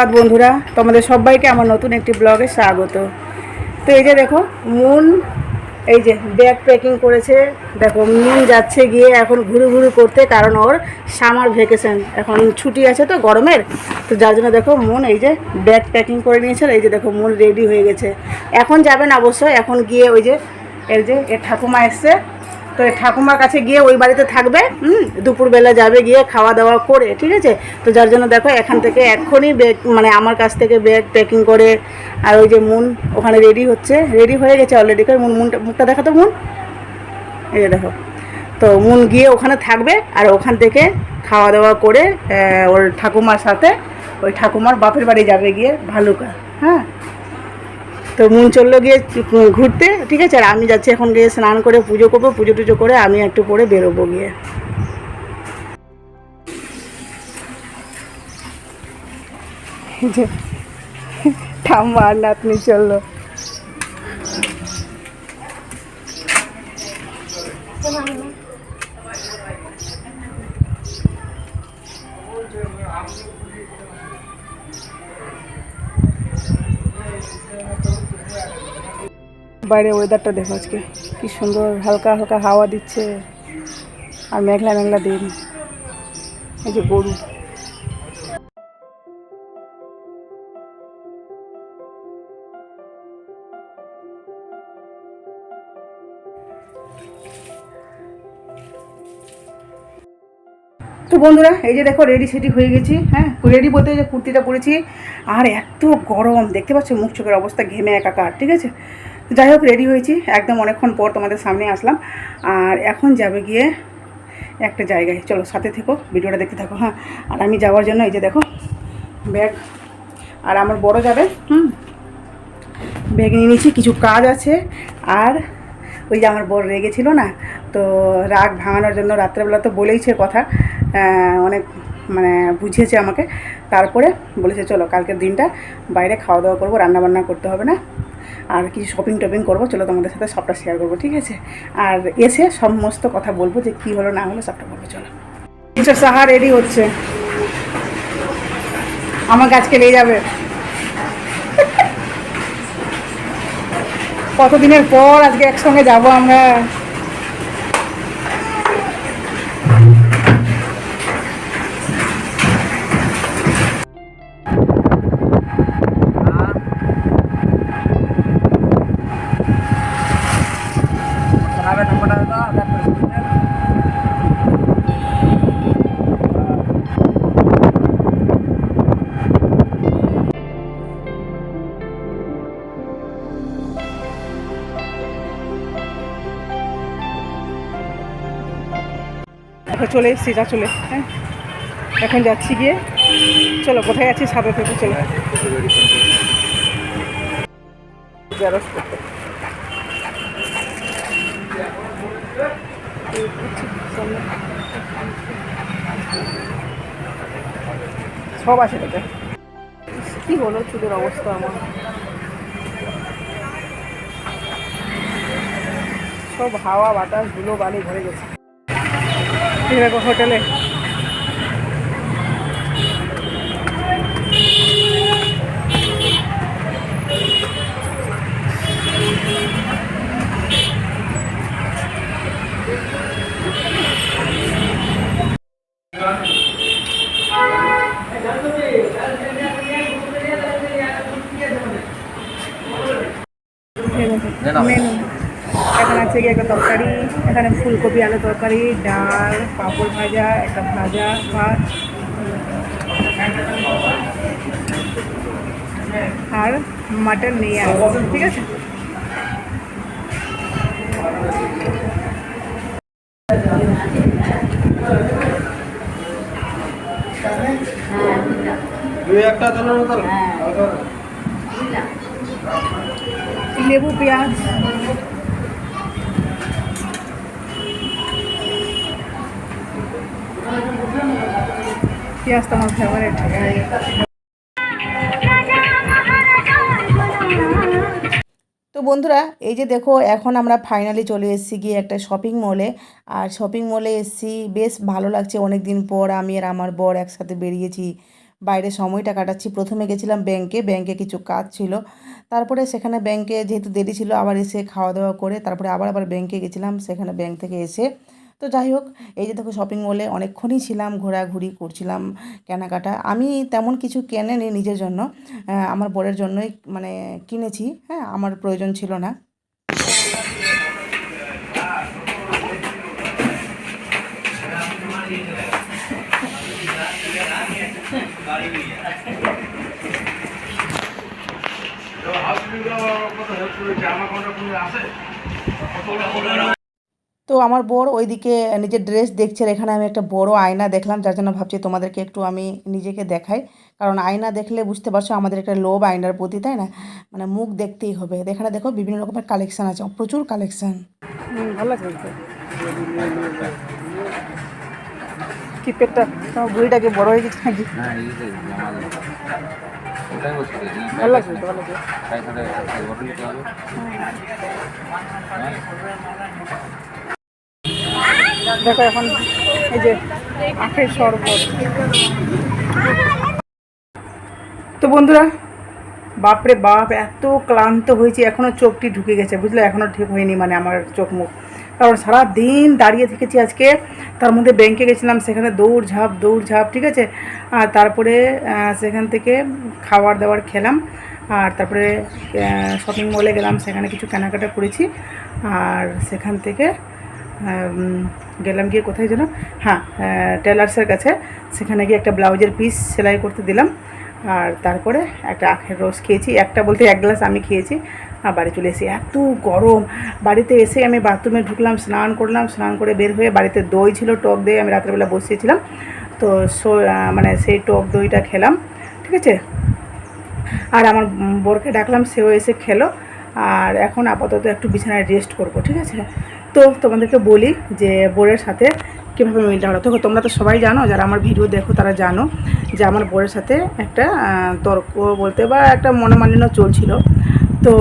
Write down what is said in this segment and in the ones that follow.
ধন্যবাদ বন্ধুরা। তোমাদের সবাইকে আমার নতুন একটি ব্লগে স্বাগত। তো এই যে দেখো, মুন, এই যে ব্যাগ প্যাকিং করেছে। দেখো, মুন যাচ্ছে গিয়ে এখন ঘুরু ঘুরু করতে, কারণ ওর সামার ভ্যাকেশন এখন ছুটি আছে তো গরমের। তো যার জন্য দেখো, মুন এই যে ব্যাগ প্যাকিং করে নিয়েছে এই যে দেখো, মুন রেডি হয়ে গেছে। এখন যাবেন অবশ্যই এখন গিয়ে ওই যে, এই যে এর ঠাকুমা এসছে। তো ঠাকুমার কাছে গিয়ে ওই বাড়িতে থাকবে, হুম, দুপুরবেলা যাবে গিয়ে খাওয়া দাওয়া করে, ঠিক আছে? তো যার জন্য দেখো এখান থেকে এক্ষুনি ব্যাগ মানে আমার কাছ থেকে ব্যাগ প্যাকিং করে, আর ওই যে মুন ওখানে রেডি হচ্ছে রেডি হয়ে গেছে অলরেডি করে মুন, মুনটা মুখটা দেখা তো মুন? এই দেখো। তো মুন গিয়ে ওখানে থাকবে, আর ওখান থেকে খাওয়া দাওয়া করে ওর ঠাকুমার সাথে, ওই ঠাকুমার বাপের বাড়ি যাবে গিয়ে ভালুকা হ্যাঁ? তো মন চলল গিয়ে ঘুরতে, ঠিক আছে? আর আমি যাচ্ছি এখন গিয়ে স্নান করে, পুজো করব, পুজো টুজো করে আমি একটু পরে বেরোবো গিয়ে। ঠাম্মা আর নাতনি চলল। বাইরে ওয়েদারটা দেখো আজকে। কি সুন্দর, হালকা হালকা হাওয়া দিচ্ছে। আর মেঘলা মেঘলা দিন। এই যে গরু। তো বন্ধুরা, এই যে দেখো রেডি সেডি হয়ে গেছি হ্যাঁ? রেডি বলতে যে কুর্তিটা পরেছি। আর এত গরম, দেখতে পাচ্ছ মুখ চোখের অবস্থা ঘেমে একাকার, ঠিক আছে? যাই হোক রেডি হয়েছি। একদম অনেকক্ষণ পর তোমাদের সামনে আসলাম। আর এখন যাবে গিয়ে একটা জায়গায়। চলো, সাথে থেকো, ভিডিওটা দেখতে থাকো হ্যাঁ। আর আমি যাওয়ার জন্য এই যে দেখো, ব্যাগ। আর আমার বড় যাবে, হুম। ব্যাগ নিয়ে নিয়েছি, কিছু কাজ আছে। আর ওই যে আমার বর রেগেছিল না, তো রাগ ভাঙানোর জন্য রাত্রেবেলা তো বলেইছে কথা অনেক মানে বুঝিয়েছে আমাকে। তারপরে বলেছে, চলো, কালকের দিনটা বাইরে খাওয়া দাওয়া করব, রান্নাবান্না করতে হবে না। আর কিছু শপিং টপিং করব, চলো তোমাদের সাথে সবটা শেয়ার করব, ঠিক আছে? আর এসে সমস্ত কথা বলব যে কী হলো, না হলো, সবটা বলব, চলো। সাহা রেডি হচ্ছে। আমাকে আজকে নিয়ে যাবে? কতদিনের পর আজকে একসঙ্গে যাব আমরা? চলে এসেছি যা চলে হ্যাঁ? এখন যাচ্ছি গিয়ে। চলো, কোথায় যাচ্ছি সাথে থেকে চলো। জেরক্স করতে। সব আছে এটা কি হলো চুলের অবস্থা আমার? সব হাওয়া, বাতাস, ধুলো, বালি ভরে গেছে। দেখো হোটেলে এখানে আছে গিয়ে একটা তরকারি এখানে ফুলকপি আলু তরকারি ডাল পাঁপড় ভাজা একটা ভাজা ভাত। আর মাটন নিয়ে আসবে ঠিক আছে? দুই একটা দিনের মতো লেবু পেঁয়াজ। পেঁয়াজ তো আমার ফেভারিট তো বন্ধুরা, এই যে দেখো, এখন আমরা ফাইনালি চলে এসেছি গিয়ে একটা শপিং মলে আর শপিং মলে এসেছি, বেশ ভালো লাগছে। অনেক দিন পর আমি আর আমার বর একসাথে বেরিয়েছি, বাইরে সময়টা কাটাচ্ছি। প্রথমে গেছিলাম ব্যাংকে ব্যাংকে কিছু কাজ ছিল। তারপরে সেখানে ব্যাংকে যেহেতু দেরি ছিল, আবার এসে খাওয়া দাওয়া করে, তারপরে আবার আবার ব্যাংকে গেছিলাম। সেখানে ব্যাংক থেকে এসে তো যাই হোক, এই যে দেখো শপিং মলে অনেকক্ষণই ছিলাম, ঘোরাঘুরি করছিলাম, কেনাকাটা। আমি তেমন কিছু কেনে নি নিজের জন্য। আমার বরের জন্যই মানে কিনেছি হ্যাঁ আমার প্রয়োজন ছিল না। তো আমার বর ওইদিকে নিজের ড্রেস দেখছে আর এখানে আমি একটা বড় আয়না দেখলাম যার জন্য ভাবছি তোমাদেরকে একটু আমি নিজেকে দেখাই। কারণ আয়না দেখলে বুঝতে পারছ আমাদের একটা লোভ আয়নার প্রতি তাই না? মানে মুখ দেখতেই হবে। এখানে দেখো বিভিন্ন রকমের কালেকশান আছে প্রচুর কালেকশান হুম, ভালো তোমার বুড়িটাকে বড় হয়ে গেছে নাকি? ভালো লাগছে ভালো হ্যাঁ। দেখো এখন এই যে আখের শরবত। তো বন্ধুরা, বাপরে বাপ, এত ক্লান্ত হয়েছি এখনও চোখটি ঢুকে গেছে, বুঝলে? এখনও ঠিক হয়নি মানে আমার চোখ মুখ। কারণ সারা দিন দাঁড়িয়ে থেকেছি আজকে, তার মধ্যে ব্যাংকে গেছিলাম, সেখানে দৌড় ঝাঁপ দৌড় ঝাঁপ ঠিক আছে? আর তারপরে সেখান থেকে খাবার দাবার খেলাম, আর তারপরে শপিং মলে গেলাম, সেখানে কিছু কেনাকাটা করেছি, আর সেখান থেকে গেলাম গিয়ে কোথায় যেন? হ্যাঁ টেলার্সের কাছে। সেখানে গিয়ে একটা ব্লাউজের পিস সেলাই করতে দিলাম। আর তারপরে একটা আখের রস খেয়েছি। একটা বলতে এক গ্লাস আমি খেয়েছি। আর বাড়ি চলে এসেছি এত গরম। বাড়িতে এসে আমি বাথরুমে ঢুকলাম, স্নান করলাম, স্নান করে বের হয়ে বাড়িতে দই ছিল, টক দই আমি রাত্রেবেলা বসিয়েছিলাম। তো সো- মানে সেই টক দইটা খেলাম, ঠিক আছে? আর আমার বরকে ডাকলাম, সেও এসে খেলো। আর এখন আপাতত একটু বিছানায় রেস্ট করব, ঠিক আছে? তো তোমাদেরকে বলি যে বোরের সাথে কীভাবে মিলটা হলো। তো তোমরা তো সবাই জানো, যারা আমার ভিডিও দেখো তারা জানো যে আমার বোরের সাথে একটা তর্ক বলতে বা একটা মনোমালিন্য চলছিল। তো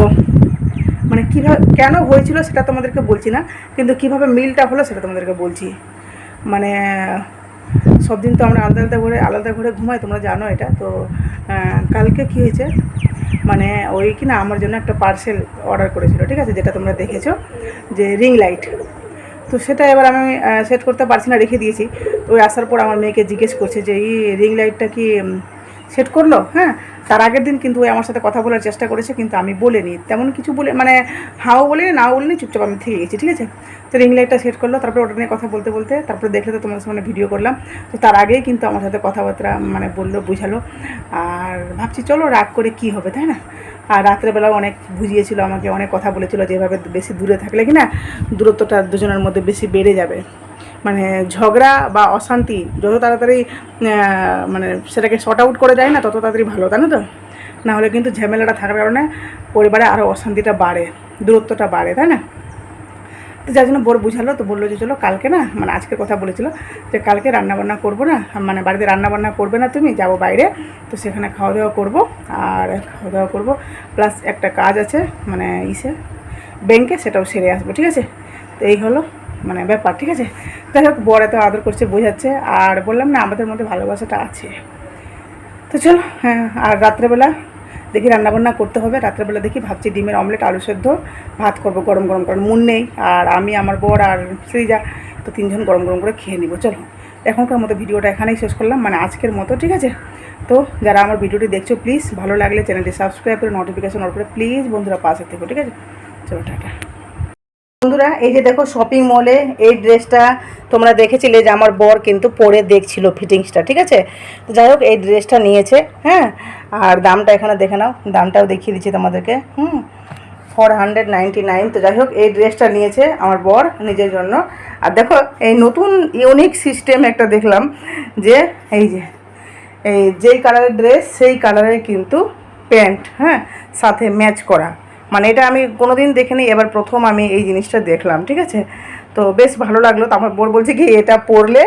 মানে কীভাবে, কেন হয়েছিল সেটা তোমাদেরকে বলছি না, কিন্তু কীভাবে মিলটা হলো সেটা তোমাদেরকে বলছি। মানে সব দিন তো আমরা আলাদা আলাদা ঘরে আলাদা ঘরে ঘুমাই, তোমরা জানো এটা। তো কালকে কী হয়েছে? মানে ওই কি না, আমার জন্য একটা পার্সেল অর্ডার করেছিল, ঠিক আছে, যেটা তোমরা দেখেছ, যে রিং লাইট তো সেটা এবার আমি সেট করতে পারছি না, রেখে দিয়েছি। ওই আসার পর আমার মেয়েকে জিজ্ঞেস করছে যে, এই রিং লাইটটা কি সেট করল হ্যাঁ? তার আগের দিন কিন্তু আমার সাথে কথা বলার চেষ্টা করেছে, কিন্তু আমি বলিনি। তেমন কিছু বলে মানে হাও বলে নাও বলিনি, চুপচাপ আমি থেকে গেছি, ঠিক আছে? তো রিং লাইটটা সেট করল, তারপরে ওটা নিয়ে কথা বলতে বলতে, তারপরে দেখলে তো তোমাদের সামনে ভিডিও করলাম। তো তার আগেই কিন্তু আমার সাথে কথাবার্তা মানে বলল, বুঝালো। আর ভাবছি, চলো রাগ করে কি হবে, তাই না? আর রাত্রেবেলাও অনেক বুঝিয়েছিল আমাকে, অনেক কথা বলেছিল যেভাবে বেশি দূরে থাকলে কি না, দূরত্বটা দুজনের মধ্যে বেশি বেড়ে যাবে। মানে ঝগড়া বা অশান্তি যত তাড়াতাড়ি মানে সেটাকে শর্ট আউট করে যায় না, তত তাড়াতাড়ি ভালো, তাই না তো? না হলে কিন্তু ঝামেলাটা থাকার কারণে পরিবারে আরও অশান্তিটা বাড়ে, দূরত্বটা বাড়ে, তাই না? তো যার জন্য বোর বুঝালো, তো বলল যে, চলো কালকে না মানে আজকের কথা বলেছিল যে, কালকে রান্নাবান্না করব না মানে বাড়িতে রান্নাবান্না করবে না তুমি, যাব বাইরে, তো সেখানে খাওয়া দাওয়া করব, আর খাওয়া দাওয়া করব প্লাস একটা কাজ আছে মানে ইসে, ব্যাংকে সেটাও সেরে আসব, ঠিক আছে? তো এই হলো মানে ব্যাপার, ঠিক আছে? যাই হোক, বর এত আদর করছে, বোঝাচ্ছে, আর বললাম না, আমাদের মধ্যে ভালোবাসাটা আছে। তো চলো হ্যাঁ আর রাত্রেবেলা দেখি রান্নাবান্না করতে হবে। রাত্রেবেলা দেখি ভাবছি ডিমের অমলেট, আলু সেদ্ধ, ভাত করব গরম গরম কারণ মুন নেই, আর আমি, আমার বর আর শ্রীজা তো তিনজন গরম গরম করে খেয়ে নিব। চলো, এখনকার মতো ভিডিওটা এখানেই শেষ করলাম মানে আজকের মতো, ঠিক আছে? তো যারা আমার ভিডিওটি দেখছ, প্লিজ ভালো লাগলে চ্যানেলটি সাবস্ক্রাইব করে নোটিফিকেশন অন করে, প্লিজ বন্ধুরা পাশে থেকো, ঠিক আছে? চলো, টাটা। বন্ধুরা, এই যে দেখো শপিং মলে এই ড্রেসটা তোমরা দেখেছিলে যে আমার বর কিন্তু পরে দেখছিল ফিটিংসটা ঠিক আছে? তো যাই হোক, এই ড্রেসটা নিয়েছে হ্যাঁ? আর দামটা এখানে দেখে নাও, দামটাও দেখিয়ে দিচ্ছি তোমাদেরকে, হুম? ফোর হান্ড্রেড নাইনটি নাইন তো যাই হোক, এই ড্রেসটা নিয়েছে আমার বর নিজের জন্য। আর দেখো, এই নতুন ইউনিক সিস্টেম একটা দেখলাম যে, এই যে, এই যেই কালারের ড্রেস সেই কালারের কিন্তু প্যান্ট হ্যাঁ? সাথে ম্যাচ করা। মানে এটা আমি কোনো কোনোদিন দেখিনি, এবার প্রথম আমি এই জিনিসটা দেখলাম, ঠিক আছে? তো বেশ ভালো লাগল তো আমার বোর বলছে কি, এটা পরলে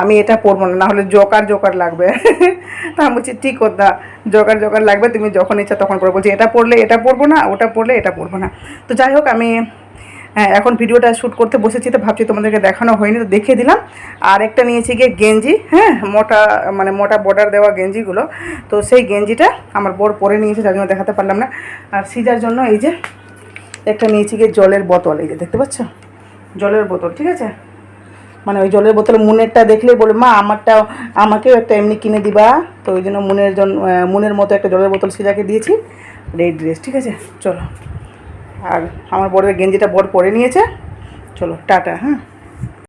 আমি এটা পরবো না, নাহলে জোকার জোকার লাগবে। তা আমি বলছি, ঠিক কথা জোকার জোকার লাগবে, তুমি যখন ইচ্ছা তখন পরে বলছি, এটা পরলে এটা পরবো না, ওটা পরলে এটা পরবো না। তো যাই হোক, আমি এখন ভিডিওটা শ্যুট করতে বসেছি তো ভাবছি তোমাদেরকে দেখানো হয়নি, তো দেখিয়ে দিলাম। আর একটা নিয়েছি গিয়ে গেঞ্জি হ্যাঁ মোটা মানে মোটা বর্ডার দেওয়া গেঞ্জিগুলো। তো সেই গেঞ্জিটা আমার বর পরে নিয়েছে, যার জন্য দেখাতে পারলাম না। আর সিজার জন্য এই যে একটা নিয়েছি গিয়ে জলের বোতল, এই যে দেখতে পাচ্ছ? জলের বোতল, ঠিক আছে? মানে ওই জলের বোতল মুনেরটা দেখলেই বলে, মা আমারটা আমাকেও একটা এমনি কিনে দিবা। তো ওই জন্য মুনের জন্য মুনের মতো একটা জলের বোতল সিজাকে দিয়েছি। রেড ড্রেস, ঠিক আছে? চলো। আর আমার বড়ের গেঞ্জিটা বড় পরে নিয়েছে। চলো টাটা হ্যাঁ।